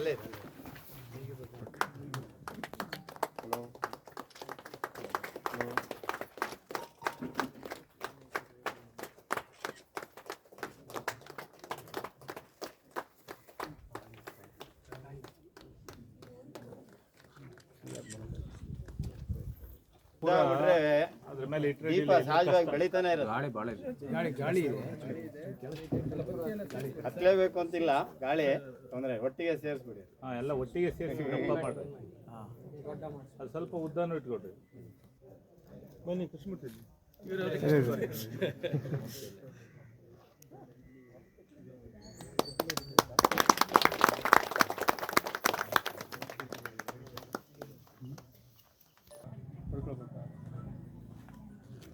ಅಲ್ಲೇ ಮೇಲೆ ಇಟ್ಟರೆ ದೀಪ ಸಹಜವಾಗಿ ಬೆಳಿತಾನೆ ಇರೋದು ಗಾಳಿ ಭಾಳ ಗಾಳಿ ಗಾಳಿ ಇದೆ. ಹತ್ಲೇಬೇಕು ಅಂತಿಲ್ಲ ಗಾಳಿ ತೊಂದರೆ ಒಟ್ಟಿಗೆ ಸೇರಿಸ್ಬಿಡಿ. ಹಾಂ ಎಲ್ಲ ಒಟ್ಟಿಗೆ ಸೇರಿಸಿ ದಪ್ಪ ಹಾಂ. ಅದು ಸ್ವಲ್ಪ ಉದ್ದನೂ ಇಟ್ಕೊಡ್ರಿ. ಬನ್ನಿ ಕೃಷ್ಣಮೂರ್ತಿ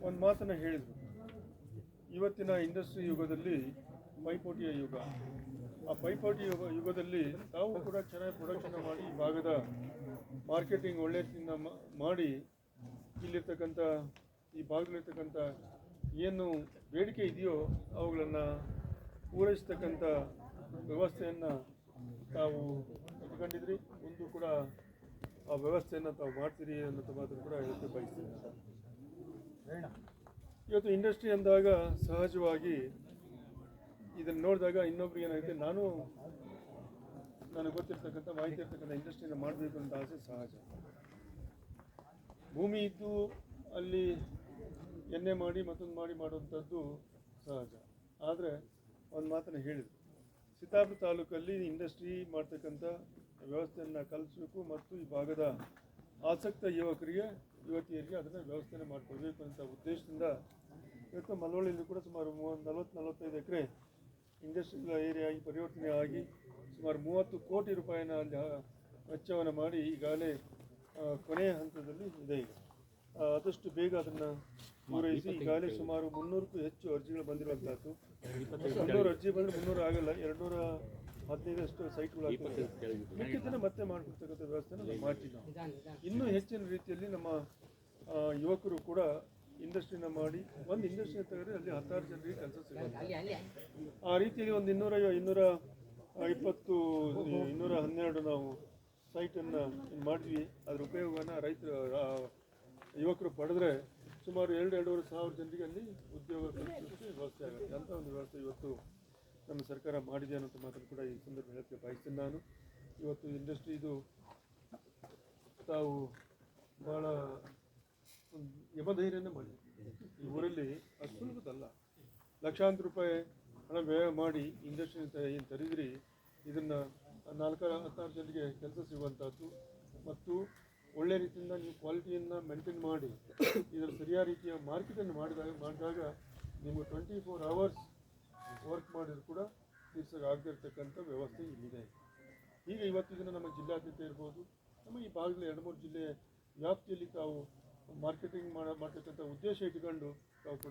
ಒಂದು ಮಾತನ್ನು ಹೇಳಿದರು. ಇವತ್ತಿನ ಇಂಡಸ್ಟ್ರಿ ಯುಗದಲ್ಲಿ ಪೈಪೋಟಿಯ ಯುಗ. ಆ ಪೈಪೋಟಿ ಯುಗ, ಯುಗದಲ್ಲಿ ತಾವು ಕೂಡ ಚೆನ್ನಾಗಿ ಪ್ರೊಡಕ್ಷನ್ ಮಾಡಿ, ಈ ಭಾಗದ ಮಾರ್ಕೆಟಿಂಗ್ ಒಳ್ಳೆಯದಿಂದ ಮಾಡಿ ಇಲ್ಲಿರ್ತಕ್ಕಂಥ, ಈ ಭಾಗದಲ್ಲಿರ್ತಕ್ಕಂಥ ಏನು ಬೇಡಿಕೆ ಇದೆಯೋ ಅವುಗಳನ್ನು ಪೂರೈಸ್ತಕ್ಕಂಥ ವ್ಯವಸ್ಥೆಯನ್ನು ತಾವು ಇಟ್ಕೊಂಡಿದ್ರಿ ಒಂದು ಕೂಡ ಆ ವ್ಯವಸ್ಥೆಯನ್ನು ತಾವು ಮಾಡ್ತೀರಿ ಅನ್ನೋ ಮಾತ್ರ ಕೂಡ ಹೇಳಕ್ಕೆ ಬಯಸ್ತೀನಿ. ಇವತ್ತು ಇಂಡಸ್ಟ್ರಿ ಅಂದಾಗ ಸಹಜವಾಗಿ ಇದನ್ನು ನೋಡಿದಾಗ ಇನ್ನೊಬ್ರಿಗೆ ಏನಾಗುತ್ತೆ, ನಾನು ನನಗೆ ಗೊತ್ತಿರ್ತಕ್ಕಂಥ ಮಾಹಿತಿ ಇರ್ತಕ್ಕಂಥ ಇಂಡಸ್ಟ್ರಿನ ಮಾಡಬೇಕು ಅಂತ ಆಸೆ ಸಹಜ. ಭೂಮಿ ಇದ್ದು ಅಲ್ಲಿ ಎಣ್ಣೆ ಮಾಡಿ ಮತ್ತೊಂದು ಮಾಡಿ ಮಾಡುವಂಥದ್ದು ಸಹಜ. ಆದರೆ ಒಂದು ಮಾತನ್ನು ಹೇಳಿದರು. ಸಿತಾಪುರ ತಾಲೂಕಲ್ಲಿ ಇಂಡಸ್ಟ್ರಿ ಮಾಡ್ತಕ್ಕಂಥ ವ್ಯವಸ್ಥೆಯನ್ನು ಕಲ್ಪಿಸಬೇಕು ಮತ್ತು ಈ ಭಾಗದ ಆಸಕ್ತ ಯುವಕರಿಗೆ ಯುವತಿಯರಿಗೆ ಅದನ್ನು ವ್ಯವಸ್ಥೆನ ಮಾಡಿಕೊಡ್ಬೇಕು ಅಂತ ಉದ್ದೇಶದಿಂದ ಇವತ್ತು ಮಲವಳ್ಳಿಯಲ್ಲಿ ಕೂಡ ಸುಮಾರು ಮೂವತ್ತು ನಲವತ್ತು ನಲವತ್ತೈದು ಎಕರೆ ಇಂಡಸ್ಟ್ರಿಯಲ್ ಏರಿಯಾಗಿ ಪರಿವರ್ತನೆ ಆಗಿ ಸುಮಾರು ಮೂವತ್ತು ಕೋಟಿ ರೂಪಾಯಿನ ಅಲ್ಲಿ ವೆಚ್ಚವನ್ನು ಮಾಡಿ ಈಗಾಗಲೇ ಕೊನೆಯ ಹಂತದಲ್ಲಿ ಇದೆ ಈಗ. ಆದಷ್ಟು ಬೇಗ ಅದನ್ನು ಪೂರೈಸಿ ಈಗಾಗಲೇ ಸುಮಾರು ಮುನ್ನೂರಕ್ಕೂ ಹೆಚ್ಚು ಅರ್ಜಿಗಳು ಬಂದಿರುವಂಥದ್ದು ಮುನ್ನೂರು ಅರ್ಜಿ ಬಂದರೆ ಮುನ್ನೂರು ಆಗಲ್ಲ ಎರಡುನೂರ ಹದಿನೈದಷ್ಟು ಸೈಟ್ಗಳು ಮಿಕ್ಕಿದ್ದನ್ನು ಮತ್ತೆ ಮಾಡಿಕೊಡ್ತಕ್ಕಂಥ ವ್ಯವಸ್ಥೆನ ನಾವು ಮಾಡ್ತೀವಿ ಇನ್ನೂ ಹೆಚ್ಚಿನ ರೀತಿಯಲ್ಲಿ ನಮ್ಮ ಯುವಕರು ಕೂಡ ಇಂಡಸ್ಟ್ರಿನ ಮಾಡಿ ಒಂದು ಇಂಡಸ್ಟ್ರಿ ತೆಗೆದ್ರೆ ಅಲ್ಲಿ ಹತ್ತಾರು ಜನರಿಗೆ ಕೆಲಸ ಸಿಗುತ್ತೆ. ಆ ರೀತಿಯಲ್ಲಿ ಒಂದು ಇನ್ನೂರ ಇನ್ನೂರ ಇಪ್ಪತ್ತು ಇನ್ನೂರ ಹನ್ನೆರಡು ನಾವು ಸೈಟನ್ನು ಮಾಡಿದ್ವಿ ಅದ್ರ ಉಪಯೋಗವನ್ನು ರೈತರು ಯುವಕರು ಪಡೆದ್ರೆ ಸುಮಾರು ಎರಡು ಎರಡೂವರೆ ಸಾವಿರ ಜನರಿಗೆ ಅಲ್ಲಿ ಉದ್ಯೋಗ ವ್ಯವಸ್ಥೆ ಆಗುತ್ತೆ. ಅಂತ ಒಂದು ವ್ಯವಸ್ಥೆ ಇವತ್ತು ನಮ್ಮ ಸರ್ಕಾರ ಮಾಡಿದೆ ಅನ್ನೋಂಥ ಮಾತನ್ನು ಕೂಡ ಈ ಸಂದರ್ಭ ಹೇಳಕ್ಕೆ ಬಯಸ್ತೀನಿ ನಾನು. ಇವತ್ತು ಇಂಡಸ್ಟ್ರಿ ಇದು ತಾವು ಭಾಳ ಯಮಧೈರ್ಯನೇ ಮಾಡಿ ಈ ಊರಲ್ಲಿ ಅಷ್ಟು ಸುಲಭದಲ್ಲ ಲಕ್ಷಾಂತರ ರೂಪಾಯಿ ಹಣ ವ್ಯಯ ಮಾಡಿ ಇಂಡಸ್ಟ್ರಿ ಏನು ತರಿದ್ರಿ, ಇದನ್ನು ನಾಲ್ಕಾರು ಹತ್ತಾರು ಜನರಿಗೆ ಕೆಲಸ ಸಿಗುವಂಥದ್ದು ಮತ್ತು ಒಳ್ಳೆ ರೀತಿಯಿಂದ ನೀವು ಕ್ವಾಲಿಟಿಯನ್ನು ಮೇಂಟೈನ್ ಮಾಡಿ, ಇದರ ಸರಿಯಾದ ರೀತಿಯ ಮಾರ್ಕೆಟನ್ನು ಮಾಡಿದಾಗ ಮಾಡಿದಾಗ ನಿಮಗೆ ಟ್ವೆಂಟಿ ಫೋರ್ ಅವರ್ಸ್ ವರ್ಕ್ ಮಾಡಿದ್ರು ಕೂಡ ತೀರ್ಸೋಕೆ ಆಗದಿರ್ತಕ್ಕಂಥ ವ್ಯವಸ್ಥೆ ಇಲ್ಲಿದೆ. ಈಗ ಇವತ್ತು ದಿನ ನಮ್ಮ ಜಿಲ್ಲಾದ್ಯಂತ ಇರ್ಬೋದು ನಮ್ಮ ಈ ಭಾಗದಲ್ಲಿ ಎರಡು ಮೂರು ಜಿಲ್ಲೆ ವ್ಯಾಪ್ತಿಯಲ್ಲಿ ತಾವು ಮಾರ್ಕೆಟಿಂಗ್ ಮಾಡ ಮಾಡ್ತಕ್ಕಂಥ ಉದ್ದೇಶ ಇಟ್ಕೊಂಡು ತಾವು ಕೂಡ